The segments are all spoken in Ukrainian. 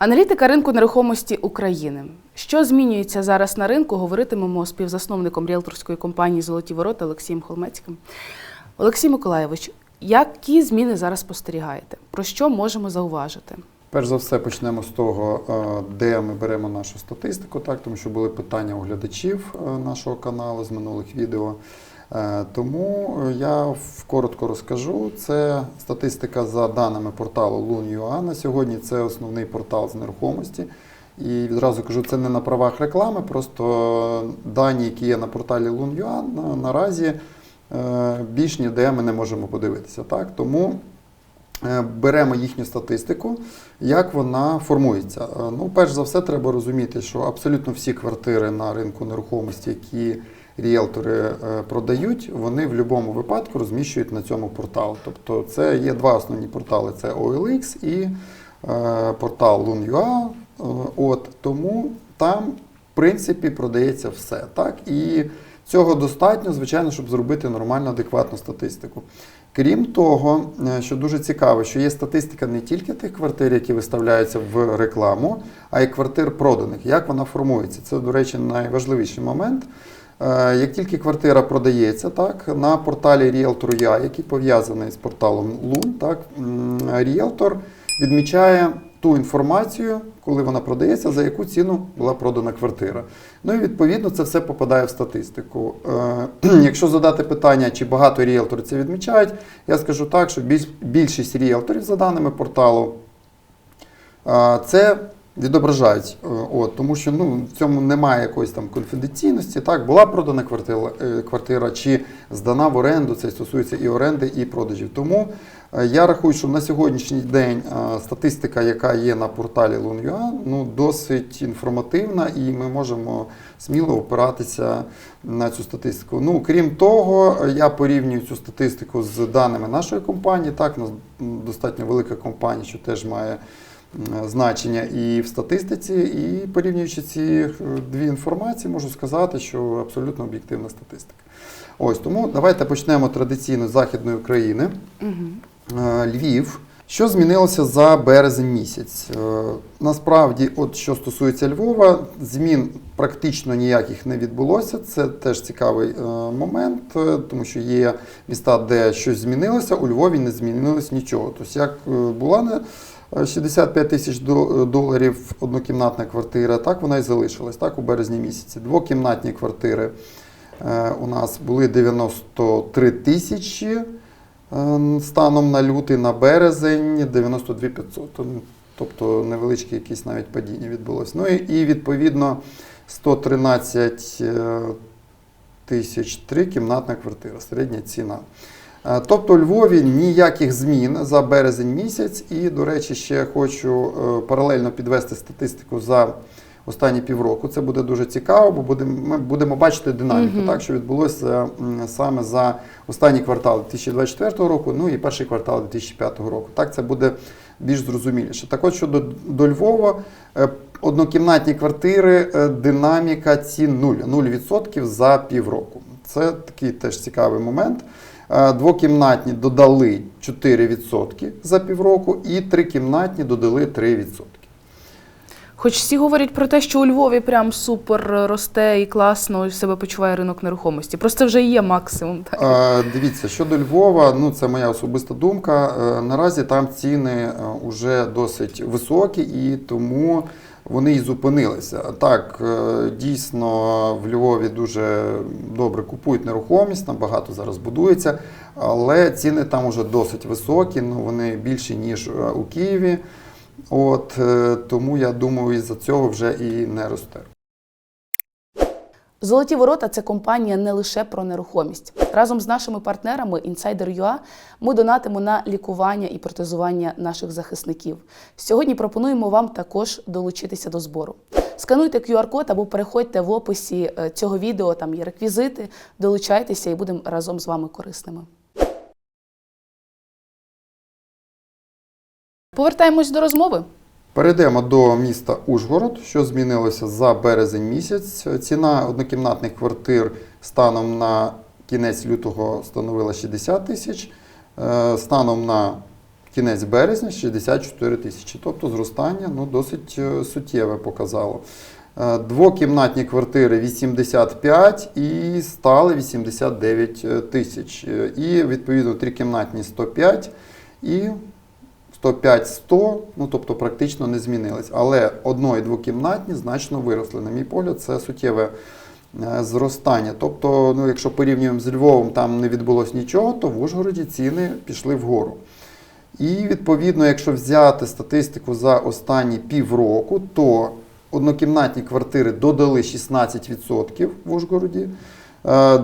Аналітика ринку нерухомості України. Що змінюється зараз на ринку? Говоритимемо співзасновником ріелторської компанії Золоті ворота Олексієм Холмецьким. Олексій Миколаєвич, які зміни зараз спостерігаєте? Про що можемо зауважити? Перш за все, почнемо з того, е, де ми беремо нашу статистику, так, тому що були питання у глядачів е, нашого каналу з минулих відео. Е, Тому я коротко розкажу. Це статистика за даними порталу Лун.ua. На сьогодні це основний портал з нерухомості. І відразу кажу, це не на правах реклами, просто дані, які є на порталі Лун.ua, на- наразі е, більш ніде ми не можемо подивитися. Так? Тому е, беремо їхню статистику, як вона формується. Ну, перш за все, треба розуміти, що абсолютно всі квартири на ринку нерухомості, які ріелтори е, продають, вони в будь-якому випадку розміщують на цьому порталі. Тобто це є два основні портали: це OLX і е, портал Lun.ua. Е, От тому там, в принципі, продається все. Так? І цього достатньо, звичайно, щоб зробити нормальну, адекватну статистику. Крім того, що дуже цікаво, що є статистика не тільки тих квартир, які виставляються в рекламу, а й квартир проданих. Як вона формується? Це, до речі, найважливіший момент. Е, Як тільки квартира продається, так на порталі Realtor.ua, який пов'язаний з порталом Лун, так ріелтор відмічає ту інформацію, коли вона продається, за яку ціну була продана квартира. Ну і відповідно це все попадає в статистику. Е, Якщо задати питання, чи багато ріелторів це відмічають, я скажу так, що більшість ріелторів, за даними порталу, е, це відображають. Е, От, тому що ну, в цьому немає якоїсь там конфіденційності. Так, була продана квартира, е, квартира чи здана в оренду, це стосується і оренди, і продажів. Тому е, я рахую, що на сьогоднішній день статистика, яка є на порталі Lun.ua, ну, досить інформативна, і ми можемо сміло опиратися на цю статистику. Ну, крім того, я порівнюю цю статистику з даними нашої компанії. Так, у нас достатньо велика компанія, що теж має значення і в статистиці, і порівнюючи ці е, дві інформації, можу сказати, що абсолютно об'єктивна статистика. Ось тому давайте почнемо традиційно з Західної України. Угу. Е, Львів. Що змінилося за березень місяць? Е, Насправді, от що стосується Львова, змін практично ніяких не відбулося. Це теж цікавий е, момент, е, тому що є міста, де щось змінилося, у Львові не змінилось нічого. Тобто, як е, була не е, 65 тисяч доларів однокімнатна квартира, так вона і залишилась так, у березні місяці. Двокімнатні квартири е, у нас були 93 тисячі. Е, Станом на лютий, на березень 92 500. Ну, Тобто невеличке якесь навіть падіння відбулося. Ну і, відповідно 113 е, тисяч три кімнатна квартира, середня ціна. Е, Тобто у Львові ніяких змін за березень місяць. І, до речі, ще хочу е, паралельно підвести статистику за останні півроку. Це буде дуже цікаво, бо будемо, ми будемо бачити динаміку, Мгм. так, що відбулося саме за останній квартал 2024 року, ну і перший квартал 2005 року. Так, це буде більш зрозуміліше. Так от щодо до Львова, е, однокімнатні квартири, динаміка цін 0, 0% за півроку. Це такий теж цікавий момент. Е, Двокімнатні додали 4% за півроку, і трикімнатні додали 3%. Хоч всі говорять про те, що у Львові прям супер росте і класно себе почуває ринок нерухомості. Просто вже є максимум. Так? Е, Дивіться, щодо Львова, ну це моя особиста думка. е, Наразі там ціни вже досить високі і тому вони і зупинилися. Так, е, дійсно в Львові дуже добре купують нерухомість, там багато зараз будується, але ціни там вже досить високі, ну вони більші, ніж е, у Києві. От е, тому я думаю, із-за цього вже і не росте. Золоті ворота це компанія не лише про нерухомість. Разом з нашими партнерами Insider.ua ми донатимо на лікування і протезування наших захисників. Сьогодні пропонуємо вам також долучитися до збору. Скануйте QR-код або переходьте в описі е, цього відео, там є реквізити, долучайтеся і будемо разом з вами корисними. Повертаємось до розмови. Перейдемо до міста Ужгород, що змінилося за березень місяць. Ціна однокімнатних квартир станом на кінець лютого становила 60 тисяч. Е, Станом на кінець березня 64 тисячі. Тобто зростання ну, досить е, суттєве показало. Е, Двокімнатні квартири 85 і стали 89 тисяч. І відповідно трикімнатні 105 і 105-100, ну тобто практично не змінились. Але одно- і двокімнатні значно виросли. На мій погляд, це суттєве е, зростання. Тобто, ну, якщо порівнюємо з Львовом, там не відбулося нічого, то в Ужгороді ціни пішли вгору. І відповідно, якщо взяти статистику за останні півроку, то однокімнатні квартири додали 16% в Ужгороді,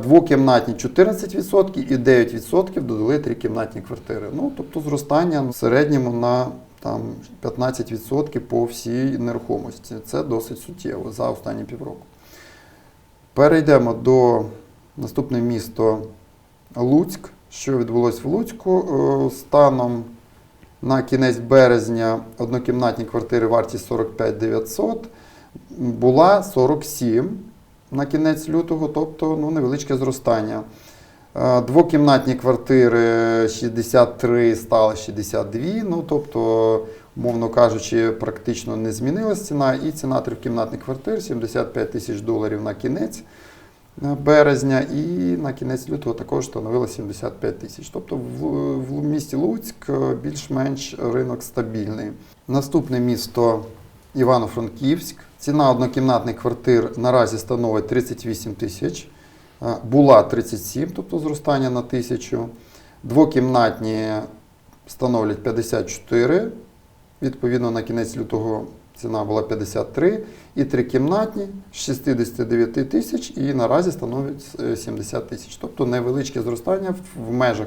двокімнатні 14% і 9% додали трикімнатні квартири. Ну, тобто зростання в середньому на там, 15% по всій нерухомості. Це досить суттєво за останні півроку. Перейдемо до наступне місто Луцьк. Що відбулося в Луцьку? Е, Станом на кінець березня однокімнатні квартири вартість 45 900, була 47 на кінець лютого, тобто ну, невеличке зростання. Е, Двокімнатні квартири 63 стали 62, ну тобто, умовно кажучи, практично не змінилась ціна. І ціна трикімнатних квартир 75 тисяч доларів на кінець е, березня, і на кінець лютого також становила 75 тисяч. Тобто в, в місті Луцьк е, більш-менш ринок стабільний. Наступне місто Івано-Франківськ. Ціна однокімнатних квартир наразі становить 38 тисяч. Е, Була 37, тобто зростання на тисячу. Двокімнатні становлять 54. Відповідно, на кінець лютого ціна була 53. І трикімнатні з 69 тисяч і наразі становить е, 70 тисяч. Тобто невеличке зростання в- межах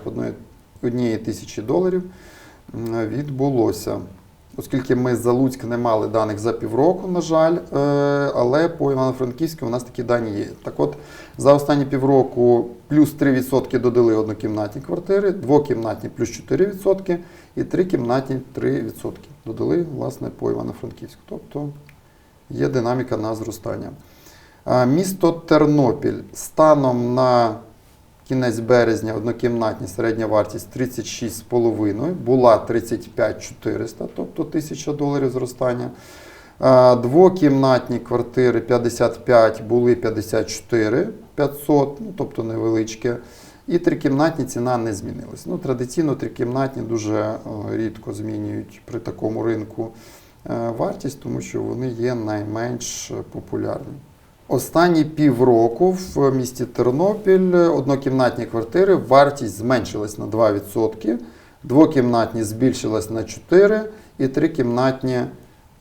однієї тисячі доларів відбулося. Оскільки ми за Луцьк не мали даних за півроку, на жаль, е, але по Івано-Франківську у нас такі дані є. Так от, за останні півроку плюс 3% додали однокімнатні квартири, двокімнатні плюс 4% і трикімнатні 3% додали власне по Івано-Франківську. Тобто є динаміка на зростання. Місто Тернопіль станом на кінець березня однокімнатні середня вартість 36,5, була 35 400, тобто 1000 доларів зростання. Двокімнатні квартири 55 були 54 500, ну, тобто невеличке. І трикімнатні ціна не змінилась. Ну, традиційно трикімнатні дуже е, рідко змінюють при такому ринку е, вартість, тому що вони є найменш популярні. Останні півроку в місті Тернопіль однокімнатні квартири вартість зменшилась на 2%, двокімнатні збільшилась на 4% і трикімнатні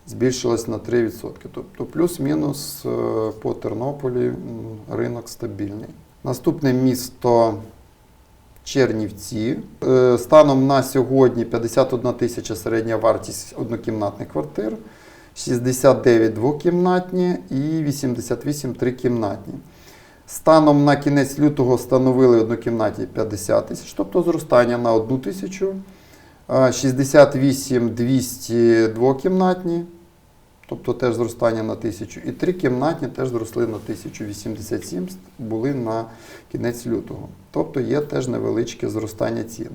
збільшилась на 3%. Тобто плюс-мінус е, по Тернополі ринок стабільний. Наступне місто Чернівці. Е, Станом на сьогодні 51 тисяча середня вартість однокімнатних квартир, 69 двокімнатні і 88 трикімнатні. Станом на кінець лютого становили однокімнатні 50 тисяч, тобто зростання на 1 тисячу. Е, 68 200 двокімнатні, тобто теж зростання на тисячу. І трикімнатні теж зросли на 1087, були на кінець лютого. Тобто є теж невеличке зростання цін.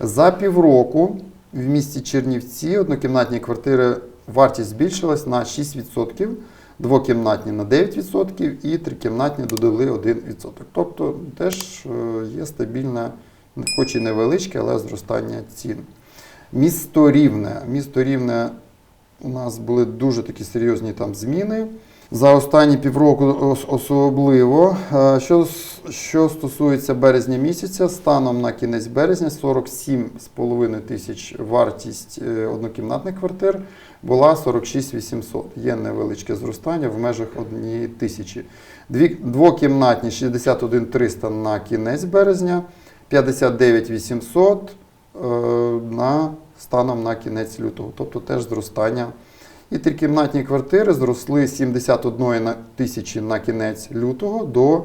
За півроку в місті Чернівці однокімнатні квартири вартість збільшилась на 6%, двокімнатні на 9% і трикімнатні додали 1%. Тобто теж е, є стабільне, хоч і невеличке, але зростання цін. Місто Рівне. Місто Рівне у нас були дуже такі серйозні там зміни. За останні півроку особливо. Е, Що, що стосується березня місяця, станом на кінець березня 47,5 тисяч вартість е, однокімнатних квартир була 46 800. Є невеличке зростання в межах однієї тисячі. Двокімнатні 61 300 на кінець березня, 59 800 е, на станом на кінець лютого, тобто теж зростання. І трикімнатні квартири зросли з 71 тисячі на кінець лютого до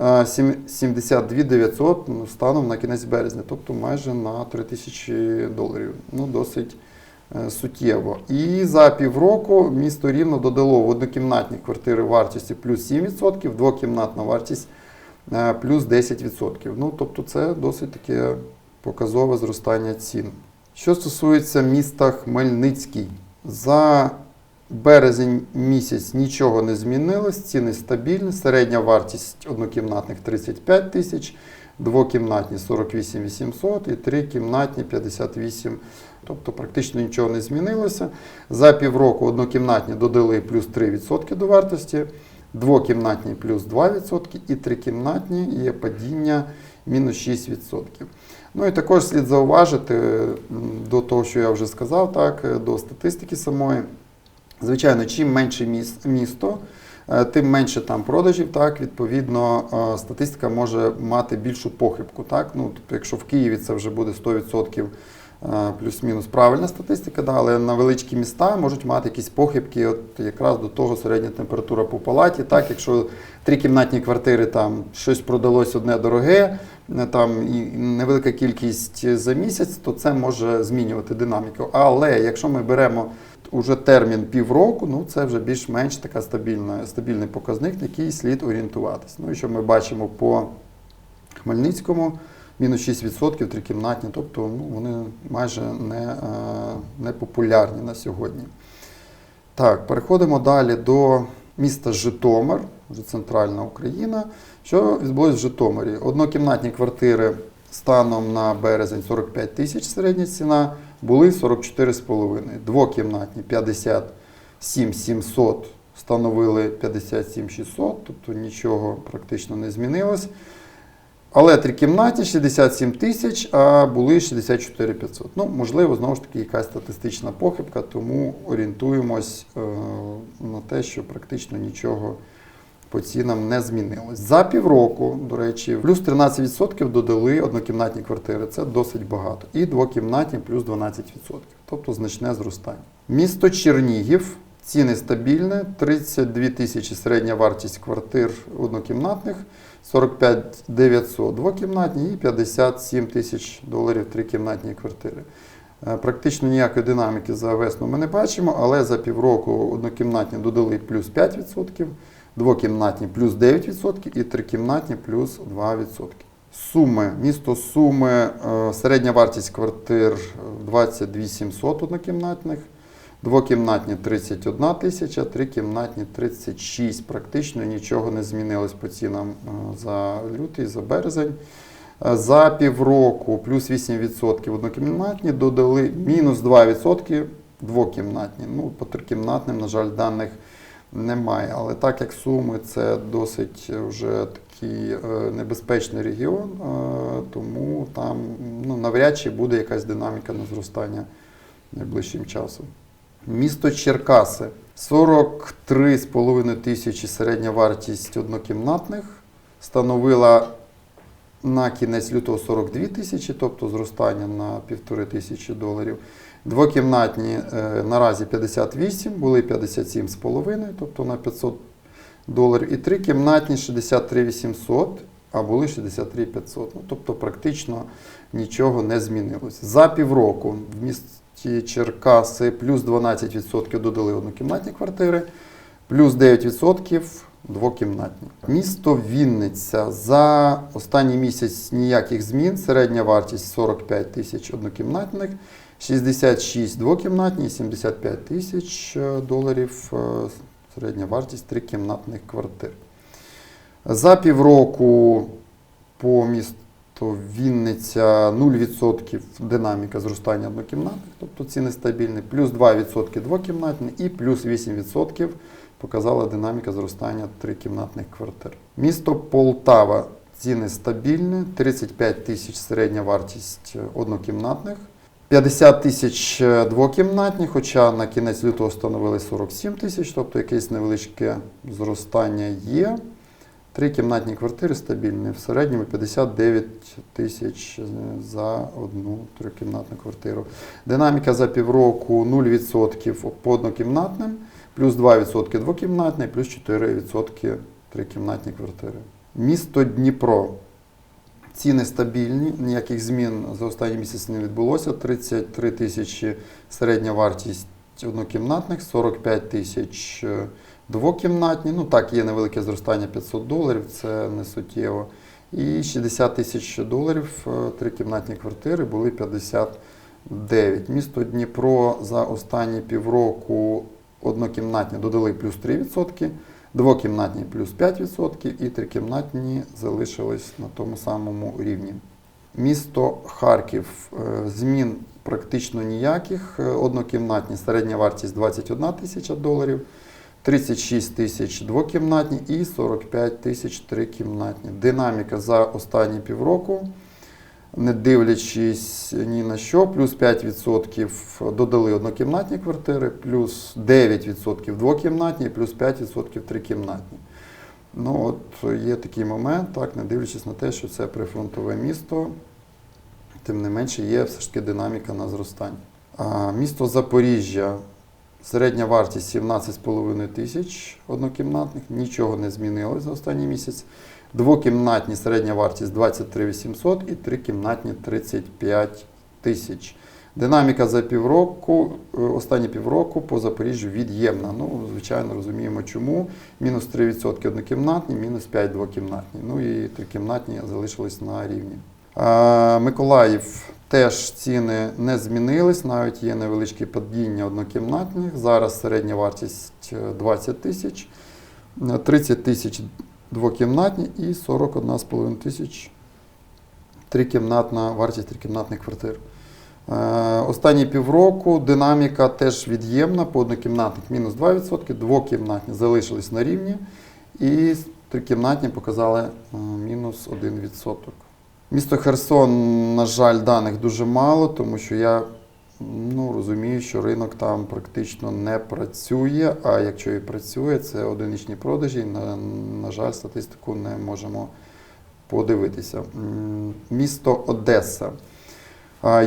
е, 72 900 ну, станом на кінець березня, тобто майже на 3 тисячі доларів. Ну, досить е, суттєво. І за півроку місто Рівно додало в однокімнатні квартири вартості плюс 7%, двокімнатна вартість е, плюс 10%. Ну, тобто це досить таке показове зростання цін. Що стосується міста Хмельницький, за березень місяць нічого не змінилось, ціни стабільні, середня вартість однокімнатних 35 тисяч, двокімнатні 48 800 і трикімнатні 58 Тобто практично нічого не змінилося. За півроку однокімнатні додали плюс 3% до вартості, двокімнатні плюс 2% і трикімнатні є падіння мінус 6%. Ну і також слід зауважити до того, що я вже сказав, так, до статистики самої. Звичайно, чим менше місто, е, тим менше там продажів. Так, відповідно, е, статистика може мати більшу похибку. Так? Ну, тобто, якщо в Києві це вже буде 100% е, плюс-мінус правильна статистика, да, але на величкі міста можуть мати якісь похибки, от якраз до того середня температура по палаті. Так, якщо трикімнатні квартири там щось продалось одне дороге, там і невелика кількість за місяць, то це може змінювати динаміку. Але якщо ми беремо уже термін півроку, ну це вже більш-менш така стабільна, стабільний показник, на який слід орієнтуватись. Ну і що ми бачимо по Хмельницькому, мінус 6% трикімнатні, тобто ну, вони майже не, е, не популярні на сьогодні. Так, переходимо далі до міста Житомир, вже центральна Україна. Що відбулося в Житомирі? Однокімнатні квартири станом на березень 45 тисяч середня ціна, були 44,5. Двокімнатні 57 700 становили 57 600, тобто нічого практично не змінилось. Але трикімнатні 67 тисяч, а були 64 500. Ну, можливо, знову ж таки, якась статистична похибка, тому орієнтуємось е, на те, що практично нічого по цінам не змінилось. За півроку, до речі, плюс 13% додали однокімнатні квартири. Це досить багато. І двокімнатні плюс 12%. Тобто значне зростання. Місто Чернігів. Ціни стабільні, 32 тисячі середня вартість квартир однокімнатних, 45 900 двокімнатні і 57 тисяч доларів трикімнатні квартири. Е, Практично ніякої динаміки за весну ми не бачимо, але за півроку однокімнатні додали плюс 5%, двокімнатні плюс 9% і трикімнатні плюс 2%. Суми, місто Суми, е, середня вартість квартир 22 700 однокімнатних, двокімнатні 31 тисяча, трикімнатні 36. Практично нічого не змінилось по цінам е, за лютий, за березень. Е, За півроку плюс 8% однокімнатні, додали мінус 2% двокімнатні. Ну, по трикімнатним, на жаль, даних немає. Але так як Суми це досить вже такий е, небезпечний регіон, тому там ну, навряд чи буде якась динаміка на зростання найближчим часом. Місто Черкаси 43,5 тисячі середня вартість однокімнатних становила на кінець лютого 42 тисячі, тобто зростання на півтори тисячі доларів. Двокімнатні е, наразі 58, були 57,5, тобто на 500 доларів. І трикімнатні 63 800, а були 63 500. Ну, тобто практично нічого не змінилось. За півроку в місті Черкаси плюс 12% додали однокімнатні квартири, плюс 9% двокімнатні. Місто Вінниця за останній місяць ніяких змін. Середня вартість 45 тисяч однокімнатних, 66 двокімнатні 75 тисяч е, доларів. е, Середня вартість трикімнатних квартир. За півроку по місту Вінниця 0% динаміка зростання однокімнатних, тобто ціни стабільні, плюс 2% двокімнатні і плюс 8% показала динаміка зростання трикімнатних квартир. Місто Полтава ціни стабільні, 35 тисяч середня вартість однокімнатних. 50 тисяч е, двокімнатні, хоча на кінець лютого становили 47 тисяч, тобто якесь невеличке зростання є. Трикімнатні квартири стабільні, в середньому 59 тисяч за одну трикімнатну квартиру. Динаміка за півроку 0% по однокімнатним, плюс 2% двокімнатні, плюс 4% трикімнатні квартири. Місто Дніпро. Ціни стабільні, ніяких змін за останній місяць не відбулося. 33 тисячі середня вартість однокімнатних, 45 тисяч е, двокімнатні. Ну так, є невелике зростання 500 доларів, це не суттєво. І 60 тисяч доларів е, трикімнатні квартири були 50 9. Місто Дніпро за останні півроку однокімнатні додали плюс 3%, двокімнатні плюс 5% і трикімнатні залишились на тому самому рівні. Місто Харків е, змін практично ніяких. Е, Однокімнатні середня вартість 21 тисяча доларів, 36 тисяч двокімнатні і 45 тисяч трикімнатні. Динаміка за останні півроку, не дивлячись ні на що, плюс 5% додали однокімнатні квартири, плюс 9% двокімнатні, плюс 5% трикімнатні. Ну от є такий момент, так, не дивлячись на те, що це прифронтове місто, тим не менше є все ж таки динаміка на зростання. А, місто Запоріжжя, середня вартість 17,5 тисяч однокімнатних, нічого не змінилось за останній місяць. Двокімнатні середня вартість 23 800 і трикімнатні 35 тисяч. Динаміка за півроку, е, останні півроку по Запоріжжю від'ємна. Ну, звичайно, розуміємо чому. Мінус 3% однокімнатні, мінус 5 двокімнатні. Ну і трикімнатні залишились на рівні. Е, Миколаїв теж ціни не змінились, навіть є невеличке падіння однокімнатних. Зараз середня вартість е, 20 тисяч, е, 30 тисяч двокімнатні і 41,5 тисяч трикімнатна вартість трикімнатних квартир. Е, Останні півроку динаміка теж від'ємна, по однокімнатних мінус 2%, двокімнатні залишились на рівні, і трикімнатні показали е, мінус 1%. Місто Херсон, на жаль, даних дуже мало, тому що я ну, розумію, що ринок там практично не працює, а якщо і працює, це одиничні продажі. На, на жаль, статистику не можемо подивитися. Місто Одеса.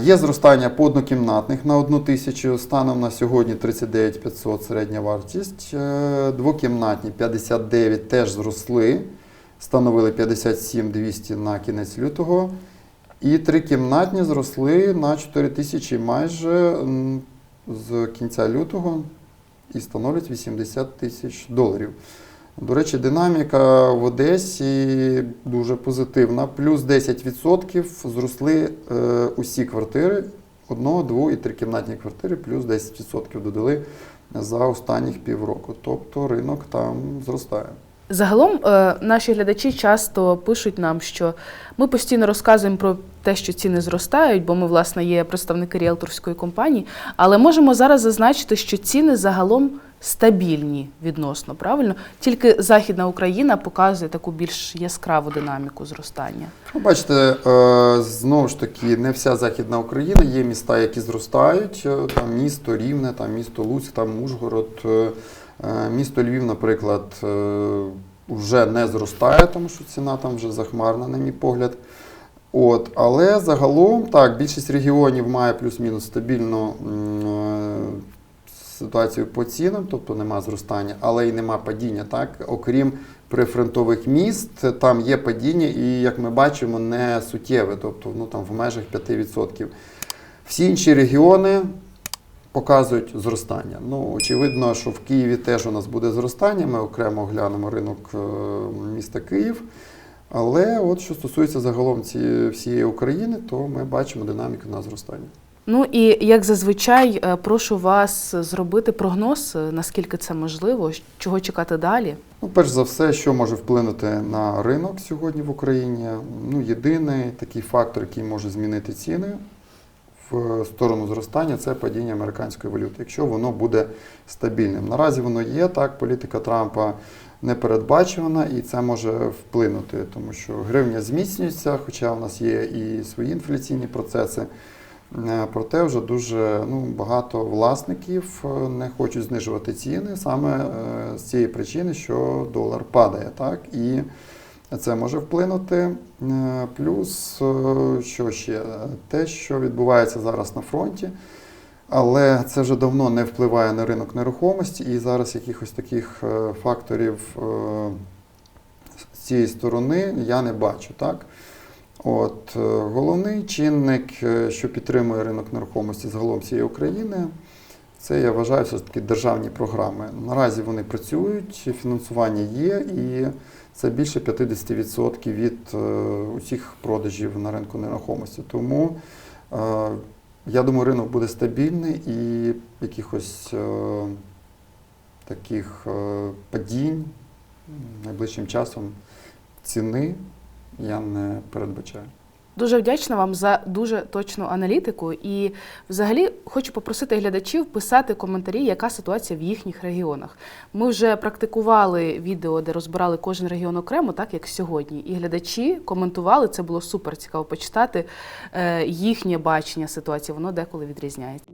Є зростання по однокімнатних на одну тисячу. Станом на сьогодні 39 500 середня вартість. Е, Двокімнатні 59 теж зросли, становили 57 200 на кінець лютого. І трикімнатні зросли на 4 тисячі майже з кінця лютого і становлять 80 тисяч доларів. До речі, динаміка в Одесі дуже позитивна. Плюс 10% зросли е, усі квартири, одного, дво і трикімнатні квартири, плюс 10% додали за останніх півроку. Тобто ринок там зростає. Загалом е, наші глядачі часто пишуть нам, що ми постійно розказуємо про те, що ціни зростають, бо ми, власне, є представники ріелторської компанії, але можемо зараз зазначити, що ціни загалом стабільні відносно, правильно? Тільки Західна Україна показує таку більш яскраву динаміку зростання. Ну, Бачите, е, знову ж таки, не вся Західна Україна, є міста, які зростають. Е, Там місто Рівне, там місто Луцьк, там Ужгород. Е, Місто Львів, наприклад, вже не зростає, тому що ціна там вже захмарна, на мій погляд. От, але загалом так, більшість регіонів має плюс-мінус стабільну ситуацію по цінам, тобто нема зростання, але й нема падіння. Так? Окрім прифронтових міст, там є падіння, і як ми бачимо, не суттєве, тобто ну, там в межах 5%. Всі інші регіони показують зростання. Ну, очевидно, що в Києві теж у нас буде зростання. Ми окремо оглянемо ринок е, міста Київ. Але от що стосується загалом цієї всієї України, то ми бачимо динаміку на зростання. Ну і як зазвичай, е, прошу вас зробити прогноз, е, наскільки це можливо, чого чекати далі. Ну, перш за все, що може вплинути на ринок сьогодні в Україні. Ну, єдиний такий фактор, який може змінити ціни в сторону зростання, це падіння американської валюти, якщо воно буде стабільним. Наразі воно є так, політика Трампа непередбачувана, і це може вплинути, тому що гривня зміцнюється, хоча у нас є і свої інфляційні процеси. Е, Проте вже дуже ну, багато власників е, не хочуть знижувати ціни саме е, з цієї причини, що долар падає. Так? І це може вплинути. Плюс, що ще? Те, що відбувається зараз на фронті, але це вже давно не впливає на ринок нерухомості, і зараз якихось таких факторів з цієї сторони я не бачу. Так? От, е, головний чинник, е, що підтримує ринок нерухомості загалом всієї України, це я вважаю все ж таки державні програми. Наразі вони працюють, фінансування є, і це більше 50% від е, усіх продажів на ринку нерухомості. Тому Я думаю, ринок буде стабільний і якихось таких падінь найближчим часом ціни я не передбачаю. Дуже вдячна вам за дуже точну аналітику. І взагалі хочу попросити глядачів писати коментарі, яка ситуація в їхніх регіонах. Ми вже практикували відео, де розбирали кожен регіон окремо, так як сьогодні. І глядачі коментували. Це було супер цікаво почитати е, їхнє бачення ситуації. Воно деколи відрізняється.